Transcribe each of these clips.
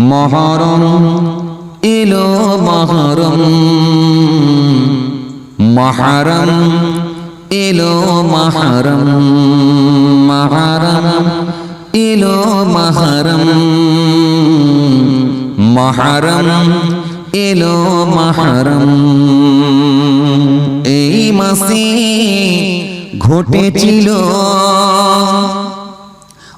মহরম এলো মহরম। মহরম এলো মহরম। মহরম এলো মহরম। মহরম এলো মহরম। এই মাসে ঘটেছিল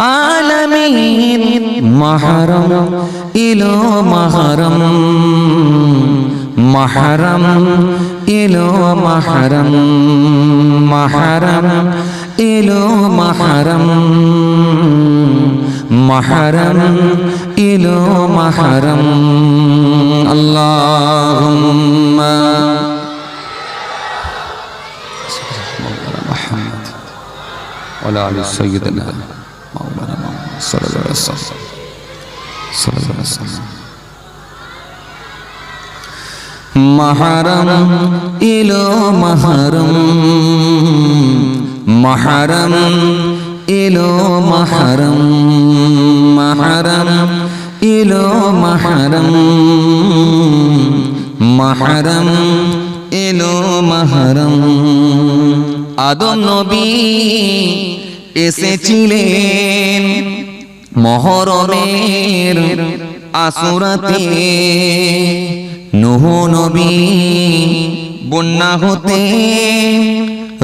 আলামিন মহরম ইলো মহরম মহরম ইলো মহরম মহরম ইলো মহরম মহরম ইলো মহরম আল্লাহুম্মা محمد وعلى ال سيدنا মাহারম ইলো মাহারম। মাহারম ইলো মাহারম। মাহারম ইলো মাহারম। মাহারম এলো মাহারম। আদো নবী এসেছিলেন। মহরমের আসুরাতে নুহ নবী বন্যা হতে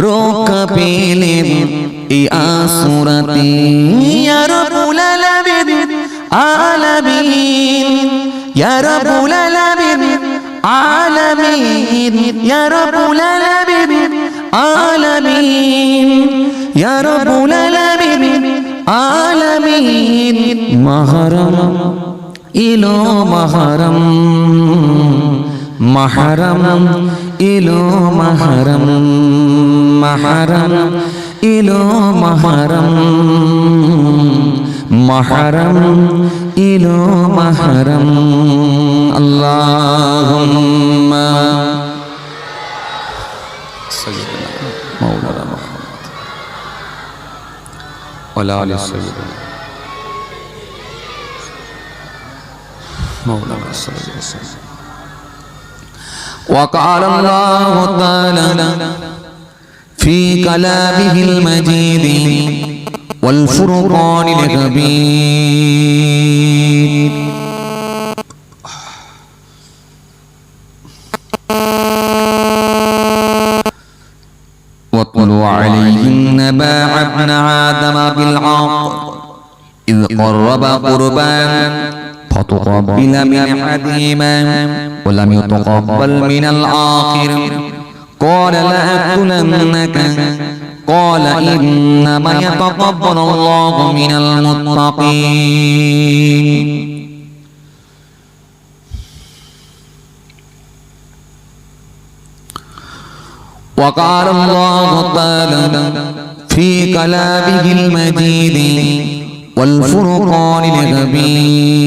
রক্ষা পেলেন এ আসুরাতে। আর আলামিন আলামিন, ইয়া রব্বুল আলামিন আলামিন, ইয়া আলামিন আলামিন, ইয়া আলমিন মহরম, ইলো মহরম মহরম, ইলো মহরম মহরম, ইলো মহরম মহরম, ইলো মহরম, আল্লাহুম্মা। সাইয়্যিদানা وعلى آل سيدنا مولانا صلى الله عليه وسلم. وقال الله تعالى في كلامه المجيد والفرقان الكبير. واتل عليهم نبا ابن آدم بالحق. إذ قرب قربان فتقبل من أحدهما ولم يتقبل من الآخر. قال لأقتلنك قال إنما يتقبل الله من المتقين. وقال الله تعالى في كلامه المجيد والفرقان الكبير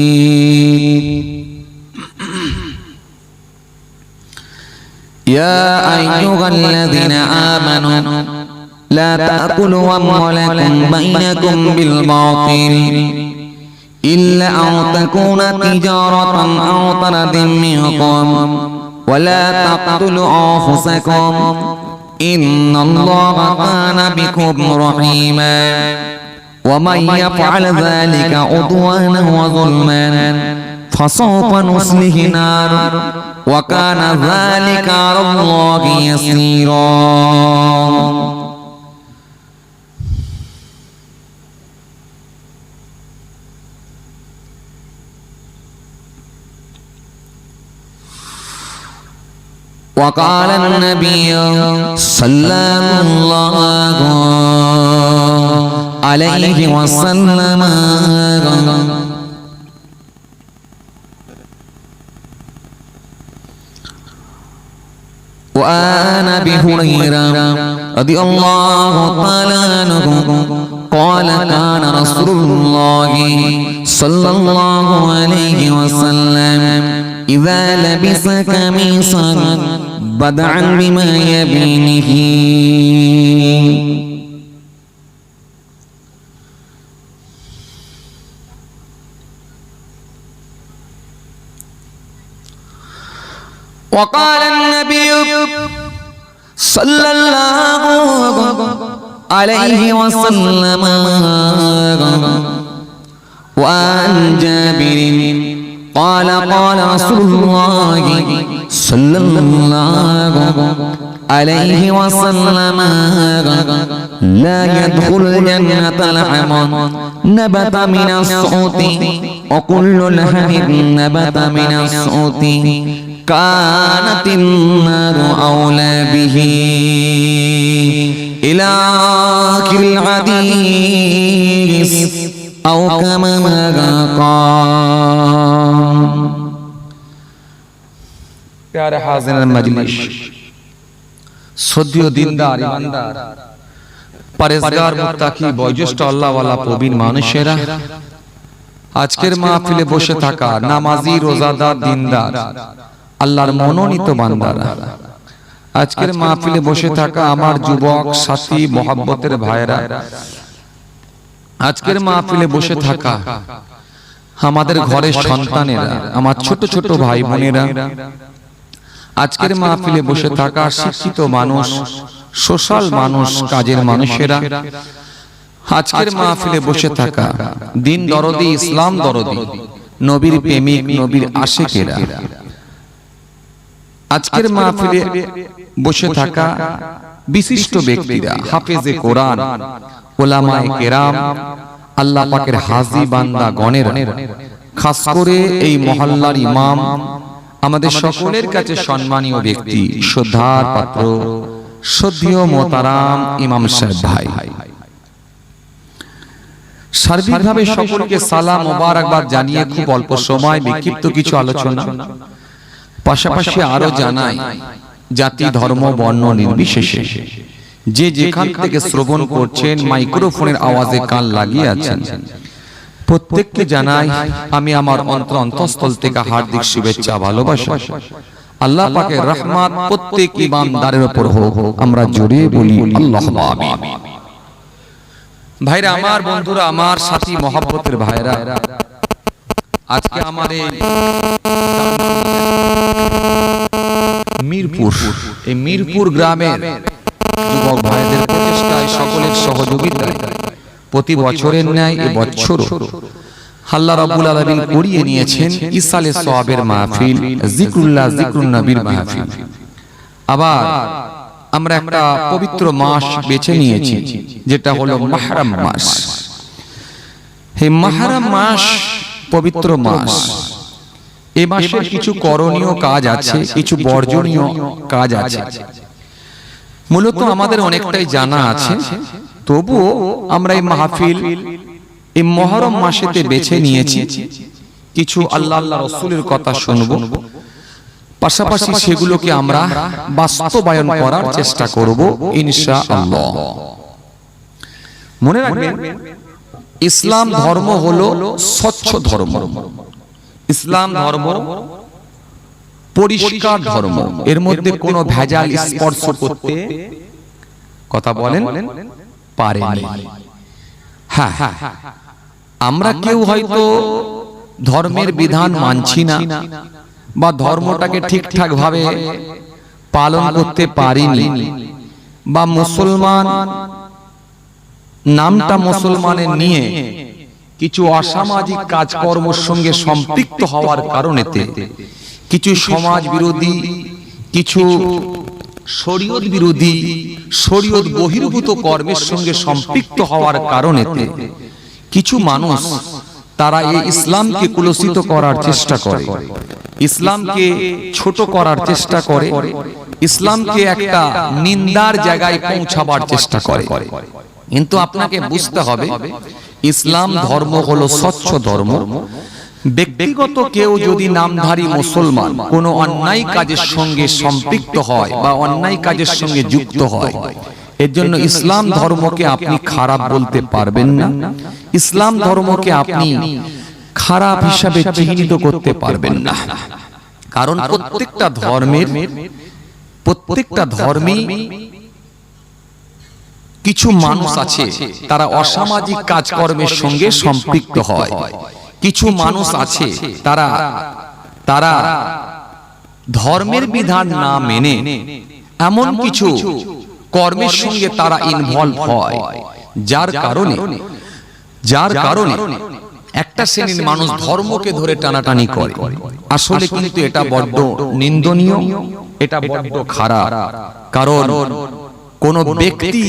يا أيها الذين آمنوا لا تأكلوا أموالكم بينكم بالباطل إلا أن تكون تجارة أو ترد منكم ولا تقتلوا أنفسكم. إن الله كان بكم رحيما. ومن يفعل ذلك عدوانا وظلما فسوف نصله نار. وكان ذلك على الله يسيرا. وقال النبي صلى الله عليه وسلم. وأنا بهريرة رضي الله تعالى عنه قال كان رسول الله صلى الله عليه وسلم إذا لبس قميصا بدعا بما يبينه. وقال النبي صلى الله عليه وسلم وعن جابر قال قال رسول الله صلى الله عليه وسلم لا يدخل الجنة لحم نبت من الصوت وكل لحم نبت من الصوت كانت النار أولى به إلى آخر الحديث أو كما প্যারে হাজির মজলিস আজকের মাহফিলে বসে থাকা নামাজি রোজাদার দিনদার আল্লাহর মনোনীত বান্দারা আজকের মাহফিলে বসে থাকা আমার যুবক সাথী মোহাব্বতের ভাইরা আজকের মাহফিলে বসে থাকা আমাদের ঘরের সন্তানেরা আমার ছোট ছোট ভাই বোনেরা আজকের মাহফিলে বসে থাকা শিক্ষিত মানুষ সোশ্যাল মানুষ কাজের মানুষেরা আজকের মাহফিলে বসে থাকা দিন দরদি ইসলাম দরদি নবীর প্রেমিক নবীর আশেকেরা। আজকের মাহফিলে বসে থাকা বিশিষ্ট ব্যক্তিরা হাফেজে কোরআন ওলামায়ে কেরাম আল্লাহ পাকের হাজি বান্দা গণের। খাস করে এই মহল্লার ইমাম আমাদের সকলের কাছে সম্মানীয় ব্যক্তি শ্রদ্ধার পাত্র শ্রদ্ধীয় মোতারাম ইমাম সাহেব ভাই। সার্বিকভাবে সকলকে সালাম মোবারকবাদ জানিয়ে খুব অল্প সময় বিক্ষিপ্ত কিছু আলোচনা। পাশাপাশি আরও জানাই জাতি ধর্ম বর্ণ নির্বিশেষে। যে যেখান থেকে শ্রবণ করছেন মাইক্রোফোনের আওয়াজে কান লাগিয়ে আছেন। প্রত্যেককে জানাই আমি আমার অন্তর অন্তঃস্থল থেকে হার্দিক শুভেচ্ছা ভালোবাসা। আল্লাহ পাকের রহমত প্রত্যেক ইমানদারের উপর হোক আমরা জোরে বলি আল্লাহ আমিন। ভাইরা আমার বন্ধুরা আমার সাথী মহাব্বতের ভাইরা। আজকে আমার এই মিরপুর এই মিরপুর গ্রামের সকলের সহযোগিতায় প্রতি বছরের ন্যায় এ বছর আল্লাহ রাব্বুল আলামিন করিয়ে নিয়েছেন ইসালে সওয়াবের মাহফিল জিকরুল্লাহ জিকরুন নবীর মাহফিল। আবার আমরা একটা পবিত্র মাস বেছে নিয়েছি, যেটা হলো মাহরম মাস। এই মাহরম মাস পবিত্র মাস। এ মাসে কিছু করণীয় কাজ আছে, কিছু বর্জনীয় কাজ আছে। মূলত আমাদের অনেকটাই জানা আছে। তবুও আমরা এই মাহফিল এই মহরম মাসেতে বেছে নিয়েছি। কিছু আল্লাহ আল্লাহ রসুলের কথা শুনব। পাশাপাশি সেগুলোকে আমরা বাস্তবায়ন করার চেষ্টা করব ইনশা আল্লাহ। মনে রাখবেন ইসলাম ধর্ম হলো স্বচ্ছ ধর্ম। ইসলাম ধর্ম পরিষ্কার ধর্ম। এর মধ্যে কোনো ভেজাল স্পর্শ করতে কথা বলেন? পারেনি হ্যাঁ হ্যাঁ আমরা কেউ হয়তো ধর্মের বিধান মানছি না বা ধর্মটাকে ঠিকঠাক ভাবে পালন করতে পারিনি বা মুসলমান নামটা মুসলমানের নিয়ে কিছু অসামাজিক কাজকর্মের সঙ্গে সম্পৃক্ত হওয়ার কারণেতে কিছু সমাজ বিরোধী কিছু শরীয়ত বিরোধী শরীয়ত বহির্ভূত কর্মের সঙ্গে সম্পৃক্ত হওয়ার কারণেতে কিছু মানুষ তারা এই ইসলামকে কুলসিত করার চেষ্টা করে। ইসলামকে ছোট করার চেষ্টা করে। ইসলামকে একটা নিন্দার জায়গায় পৌঁছাবার চেষ্টা করে। কিন্তু আপনাকে বুঝতে হবে ইসলাম ধর্ম হলো স্বচ্ছ ধর্ম। ব্যক্তিগত কেউ যদি নামধারী মুসলমান, কোনো অন্যায় কাজের সঙ্গে সম্পৃক্ত হয় বা অন্যায় কাজের সঙ্গে যুক্ত হয়, এর জন্য ইসলাম ধর্মকে আপনি খারাপ বলতে পারবেন না। ইসলাম ধর্মকে আপনি খারাপ হিসাবে চিহ্নিত করতে পারবেন না। কারণ প্রত্যেকটা ধর্মের, প্রত্যেকটা ধর্মী কিছু মানুষ আছে, তারা অসামাজিক কাজকর্মের সঙ্গে সম্পৃক্ত হয়। কিছু মানুষ আছে তারা তারা ধর্মের বিধান না মেনে এমন কিছু কর্মের সঙ্গে তারা ইনভলভ হয়। যার কারণে যার কারণে একটা শ্রেণির মানুষ ধর্মকে ধরে টানাটানি করে। আসলে কিন্তু এটা বড্ড নিন্দনীয় এটা বড্ড খারাপ। কারণ কোন ব্যক্তি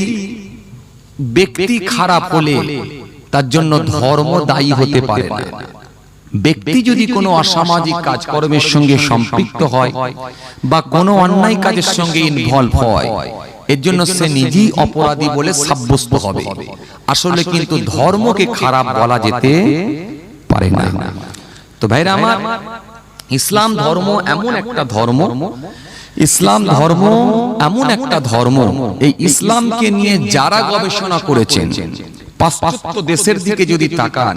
ব্যক্তি খারাপ হলে তার জন্য ধর্ম দায়ী হতে পারে। না ব্যক্তি যদি কোনো অসামাজিক কাজকর্মের সঙ্গে সম্পৃক্ত হয় বা কোনো অন্যায় কাজের সঙ্গে ইনভলভ হয়। এর জন্য সে নিজেই অপরাধী বলে সাব্যস্ত হবে। আসলে কিন্তু ধর্মকে খারাপ বলা যেতে পারে না। তো ভাইরা আমার ইসলাম ধর্ম এমন একটা ধর্ম। ইসলাম ধর্ম এমন একটা ধর্ম। এই ইসলামকে নিয়ে যারা গবেষণা করেছেন পাশ্চাত্য দেশের দিকে যদি তাকান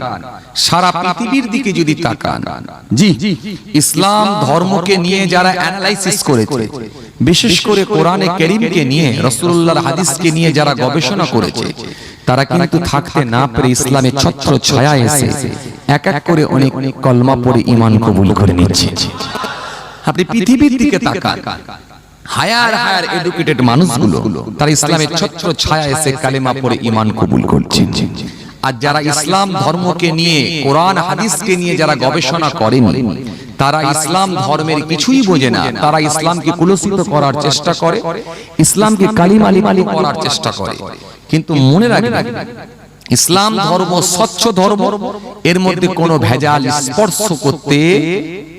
সারা পৃথিবীর দিকে যদি তাকান জি ইসলাম ধর্মকে নিয়ে যারা অ্যানালাইসিস করেছে বিশেষ করে কোরআনে করিমকে নিয়ে রসুল্লাহর হাদিসকে নিয়ে যারা গবেষণা করেছে তারা কিন্তু থাকতে না পেরে ইসলামের ছত্র ছায়া এসে এক এক করে অনেক কলমা পড়ে ইমান কবুল করে নিচ্ছে। আপনি পৃথিবীর দিকে তাকান। হায়ার হায়ার এডুকেটেড মানুষগুলো তারা ইসলামের ছত্র ছায়া এসে কালেমা পড়ে ইমান কবুল করছেন। আর যারা ইসলাম ধর্মকে নিয়ে কোরআন হাদিসকে নিয়ে যারা গবেষণা করেন তারা ইসলাম ধর্মের কিছুই বোঝে না। তারা ইসলামকে কুলসিত করার চেষ্টা করে ইসলামকে কালিমালি মালি করার চেষ্টা করে। কিন্তু মনে রাখবেন ইসলাম ধর্ম স্বচ্ছ ধর্ম এর মধ্যে কোনো ভেজাল স্পর্শ করতে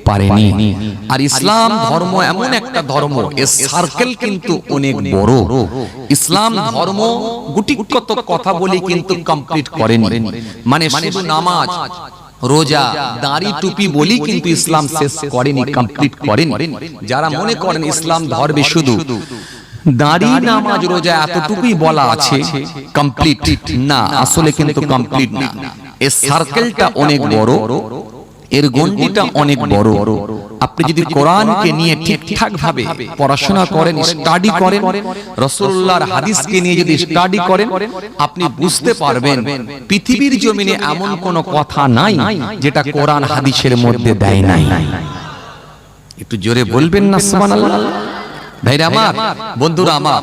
পারেনি। আর ইসলাম ধর্ম এমন একটা ধর্ম এর সার্কেল কিন্তু অনেক বড়। ইসলাম ধর্ম গুটি কত কথা বলি কিন্তু কমপ্লিট করেনি। মানে শুধু নামাজ রোজা দাড়ি টুপি বলি কিন্তু ইসলাম শেষ করেনি কমপ্লিট করেনি। যারা মনে করেন ইসলাম ধর্মে শুধু দাড়ি নামাজ রোজা এতটুকুই বলা আছে কমপ্লিট না আসলে কিন্তু কমপ্লিট না। এর সার্কেলটা অনেক বড়। এর গন্ডিটা অনেক বড়। আপনি যদি কোরআনকে নিয়ে ঠিকঠাক ভাবে পড়াশোনা করেন স্টাডি করেন রসুল্লাহর হাদিসকে নিয়ে যদি স্টাডি করেন আপনি বুঝতে পারবেন পৃথিবীর জমিনে এমন কোনো কথা নাই যেটা কোরআন হাদিসের মধ্যে দেয় নাই। একটু জোরে বলবেন না সুবহানাল্লাহ। ভাইরা আমার বন্ধুরা আমার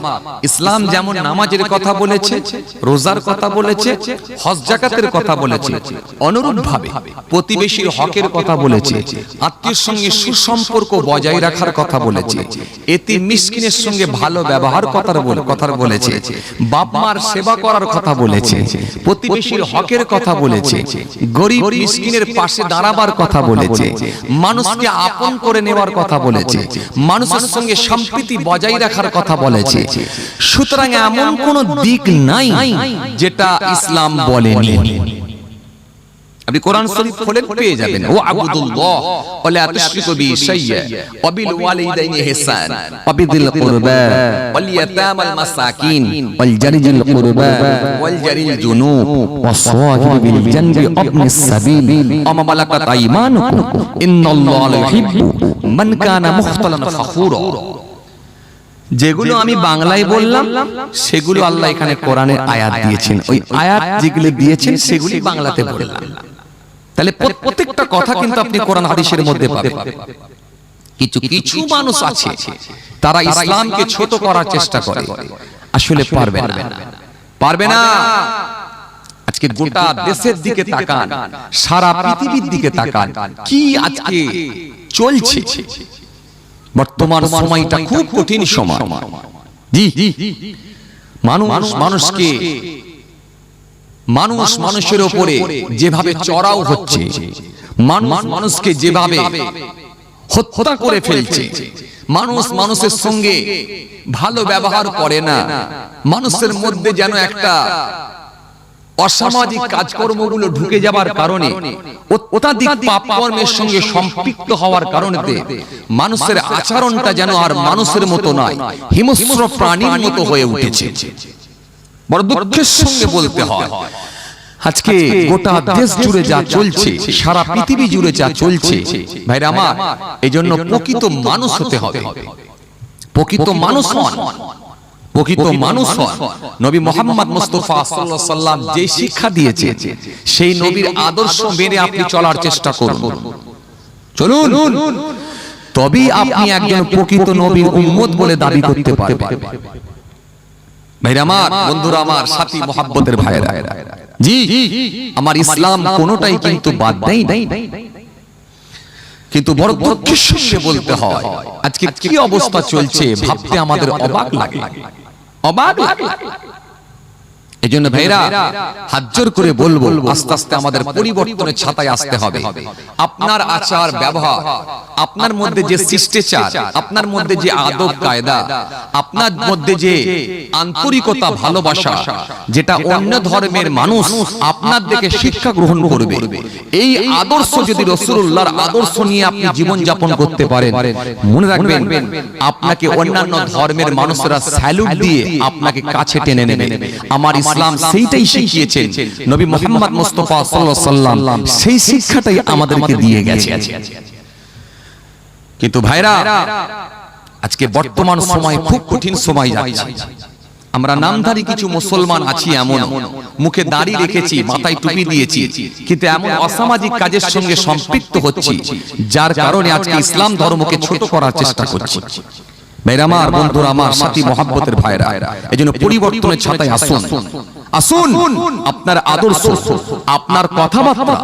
ইসলাম যেমন নামাজের কথা বলেছে রোজার কথা বলেছে হজ জাকাতের কথা বলেছে অনুরূপ ভাবে প্রতিবেশীর হকের কথা বলেছে আত্মীয়ের সঙ্গে সুসম্পর্ক বজায় রাখার কথা বলেছে এতে মিসকিনের সঙ্গে ভালো ব্যবহার কথার কথা বলেছে বাপ মার সেবা করার কথা বলেছে প্রতিবেশীর হকের কথা বলেছে গরিব মিসকিনের পাশে দাঁড়াবার কথা বলেছে মানুষকে আপন করে নেওয়ার কথা বলেছে মানুষের সঙ্গে সম্প্রীতি বজায় রাখার কথা বলেছে। সুতরাং এমন কোন দিক নাই যেটা ইসলাম বলেনি। আপনি কোরআন শরীফ খোলেন পেয়ে যাবেন। ও আবুদুল্লাহ ওয়ালা তুশরিকু বি শাইয়্যা ওয়া বিল ওয়ালিদাইনি ইহসান ওয়া বিদিল কুরবা। ওয়াল ইয়াতামাল মাসাকিন। ওয়াল জারিজিল কুরবা। ওয়াল জারিল জুনুব। ওয়া সাহিবি বিল জানবি ইবনিস সাবিল। ওয়া মা মালাকাত আইমানুকুম। ইন্নাল্লাহা লা ইউহিব্বু মান কানা মুখতালান ফাখুরা। যেগুলো আমি বাংলায় বললাম সেগুলো আল্লাহ এখানে কোরআনের আয়াত দিয়েছেন। ওই আয়াত যেগুলো দিয়েছেন সেগুলি বাংলাতে বললাম। তাহলে প্রত্যেকটা কথা কিন্তু আপনি কোরআন হাদিসের মধ্যে পাবেন। কিছু কিছু মানুষ আছে তারা ইসলামকে ছোট করার চেষ্টা করে। আসলে পারবে না। পারবে না। আজকে গোটা দেশের দিকে তাকান। সারা পৃথিবীর দিকে তাকান। কি আজকে চলছে? বর্তমান সময়টা খুব কঠিন সময়। জি মানুষ মানুষকে মানুষ মানুষের উপরে যেভাবে চড়াও হচ্ছে মানুষ মানুষকে যেভাবে হত্যা করে ফেলছে মানুষ মানুষের সঙ্গে ভালো ব্যবহার করে না মানুষের মধ্যে যেন একটা অসামাজিক কাজকর্মগুলো ঢুকে যাবার কারণে অত্যাধিক পাপ কর্মের সঙ্গে সম্পৃক্ত হওয়ার কারণে মানুষের আচরণটা যেন আর মানুষের মতো নয় হিংস্র প্রাণীর মতো হয়ে উঠেছে। বড় দুঃখের সঙ্গে বলতে হয় আজকে গোটা দেশ জুড়ে যা চলছে সারা পৃথিবী জুড়ে যা চলছে ভাইরা আমার এই জন্য প্রকৃত মানুষ হতে হবে। প্রকৃত মানুষ হন। প্রকৃত মানুষ হন। নবী মোহাম্মদ মুস্তফা সাল্লাম যে শিক্ষা দিয়েছে সেই নবীর আদর্শ মেনে আপনি চলার চেষ্টা করুন। চলুন। তবেই আপনি একজন প্রকৃত নবীর উম্মত বলে দাবি করতে পারবেন ভাইরা আমার বন্ধুরা আমার সাথী মোহাব্বতের ভাইরা জি আমার ইসলাম কোনোটাই কিন্তু বাদ কিন্তু বড় দুঃখের সঙ্গে বলতে হয় আজকে কি অবস্থা চলছে ভাবতে আমাদের অবাক লাগে। অবাক লাগে এই জন্য ভাইরা হাজ্জর করে বলব আস্তে আস্তে আমাদের পরিবর্তনের ছাতায় আসতে হবে। আপনার আচার ব্যবহার আপনার মধ্যে যে শিষ্টাচার আপনার মধ্যে যে আদব কায়দা আপনার মধ্যে যে আন্তরিকতা ভালোবাসা যেটা অন্য ধর্মের মানুষ আপনার দেখে শিক্ষা গ্রহণ করবে। এই আদর্শ যদি রসুল্লাহর আদর্শ নিয়ে আপনি জীবন যাপন করতে পারেন মনে রাখবেন আপনাকে অন্যান্য ধর্মের মানুষরা স্যালুট দিয়ে আপনাকে কাছে টেনে নেবে আমার ইসলাম সেইটাই শিখিয়েছেন। নবী মোহাম্মদ মুস্তফা সাল্লাম সেই শিক্ষাটাই আমাদেরকে দিয়ে গেছে। কিন্তু ভাইরা আজকে বর্তমান সময় খুব কঠিন সময় যাচ্ছে। আমরা নামধারী কিছু মুসলমান আছি এমন মুখে দাড়ি রেখেছি মাথায় টুপি দিয়েছি। কিন্তু এমন অসামাজিক কাজের সঙ্গে সম্পৃক্ত হচ্ছি। যার কারণে আজকে ইসলাম ধর্মকে ছোট করার চেষ্টা করছি। ভাইরা আমার বন্ধুরা আমার সাথী মহাব্বতের ভাইরা এই জন্য পরিবর্তনের ছাতায় আসুন। আসুন। আপনার আদর্শ আপনার কথাবার্তা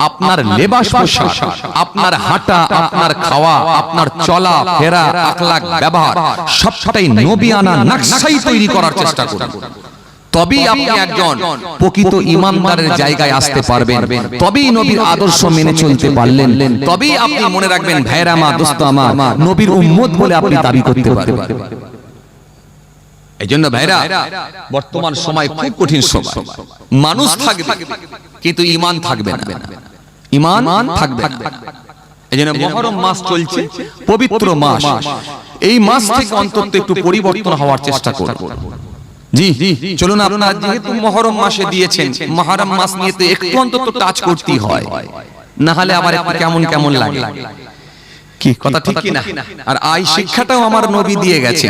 আপনার লেবাস পোশাক আপনার হাঁটা আপনার খাওয়া আপনার চলা ফেরা আখলাক ব্যবহার সবটাই আনা নকশাই তৈরি করার চেষ্টা করুন। তবেই আপনি একজন প্রকৃত ইমানদারের জায়গায় আসতে পারবেন। তবেই নবীর আদর্শ মেনে চলতে পারলেন। তবেই আপনি মনে রাখবেন ভাইরা মা দোস্ত আমার। নবীর উম্মত বলে আপনি দাবি করতে পারবেন। এই জন্য ভাইরা বর্তমান সময় খুব কঠিন সময়। মানুষ থাকবে কিন্তু ইমান থাকবে না। ইমান থাকবে এই জন্য মহরম মাস চলছে পবিত্র মাস। এই মাস থেকে অন্তত একটু পরিবর্তন হওয়ার চেষ্টা করব জি চলুন আপনার যেহেতু মহরম মাসে দিয়েছেন মহরম মাস নিয়ে তো একটু অন্তত টাচ হয়। না হলে আবার একটু কেমন কেমন লাগে? কি কথা ঠিক কি না আর এই শিক্ষাটাও আমার নবী দিয়ে গেছে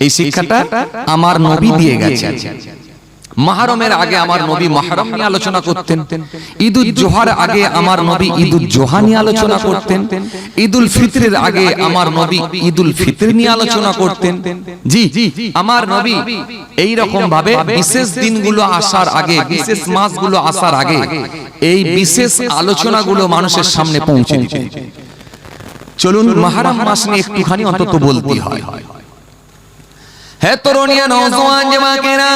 এই শিক্ষাটা আমার নবী দিয়ে গেছে মাহরমের আগে আমার নবী মাহরম নিয়ে আলোচনা করতেন। ঈদুল জোহার আগে আমার নবী ঈদুল জোহা নিয়ে আলোচনা করতেন। ঈদুল ফিতরের আগে আমার নবী ঈদুল ফিতর নিয়ে আলোচনা করতেন। জি আমার নবী এই রকম ভাবে বিশেষ দিনগুলো আসার আগে বিশেষ মাসগুলো আসার আগে এই বিশেষ আলোচনাগুলো মানুষের সামনে পৌঁছে দিতেন চলুন মাহারাম মাস নিয়ে একটুখানি অন্তত বলতে হয়। হে তরুণিয়া নওজোয়ান জমাকেরা